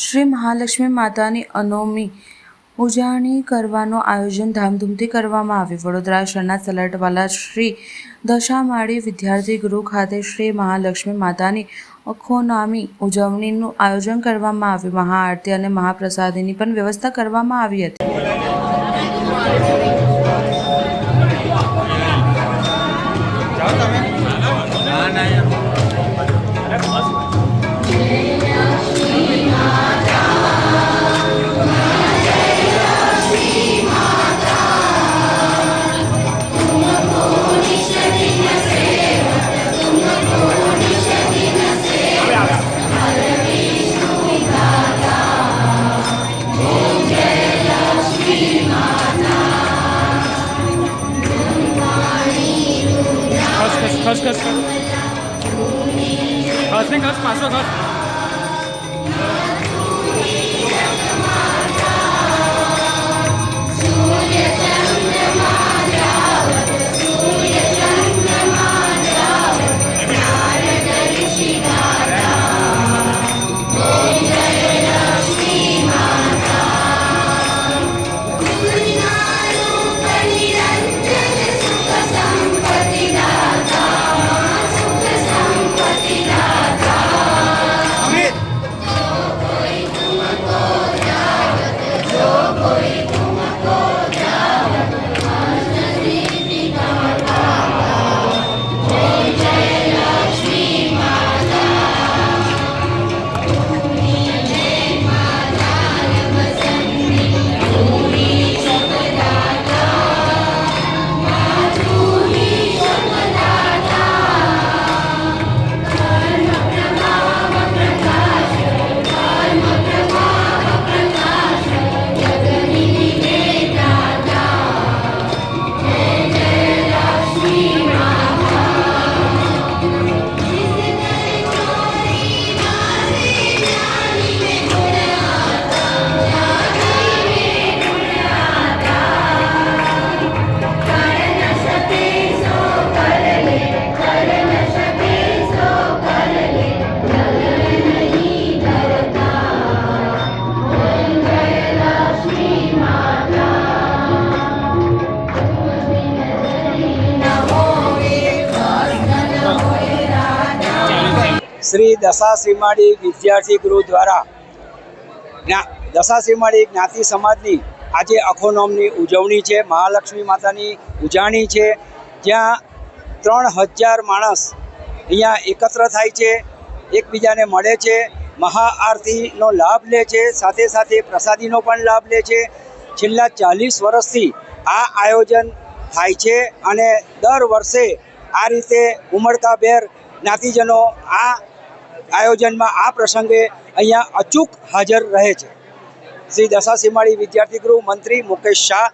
શ્રી મહાલક્ષ્મી માતાની અનોમી ઉજાણી કરવાનું આયોજન ધામધૂમથી કરવામાં આવ્યું. વડોદરા શહેરના સલાટવાલા શ્રી દશામાળી વિદ્યાર્થી ગૃહ ખાતે શ્રી મહાલક્ષ્મી માતાની અખોનામી ઉજવણીનું આયોજન કરવામાં આવ્યું. મહાઆરતી અને મહાપ્રસાદીની પણ વ્યવસ્થા કરવામાં આવી હતી. ખસ ખસ ખસ ને ખસ પાછો ખસ શ્રી દશા સીમાડી વિદ્યાર્થી ગૃહ દ્વારા દશા સીમાડી જ્ઞાતિ સમાજની આજે અખોનોમની ઉજવણી છે, મહાલક્ષ્મી માતાની ઉજાણી છે, જ્યાં ત્રણ હજાર માણસ અહીંયા એકત્ર થાય છે, એકબીજાને મળે છે, મહાઆરતીનો લાભ લે છે, સાથે સાથે પ્રસાદીનો પણ લાભ લે છે. છેલ્લા ચાલીસ વર્ષથી આ આયોજન થાય છે અને દર વર્ષે આ રીતે ઉમળકાભેર જ્ઞાતિજનો આ આયોજનમાં આ પ્રસંગે અહીંયા અચૂક હાજર રહે છે. શ્રી દશા સીમાડી વિદ્યાર્થી ગૃહ મંત્રી મુકેશ શાહ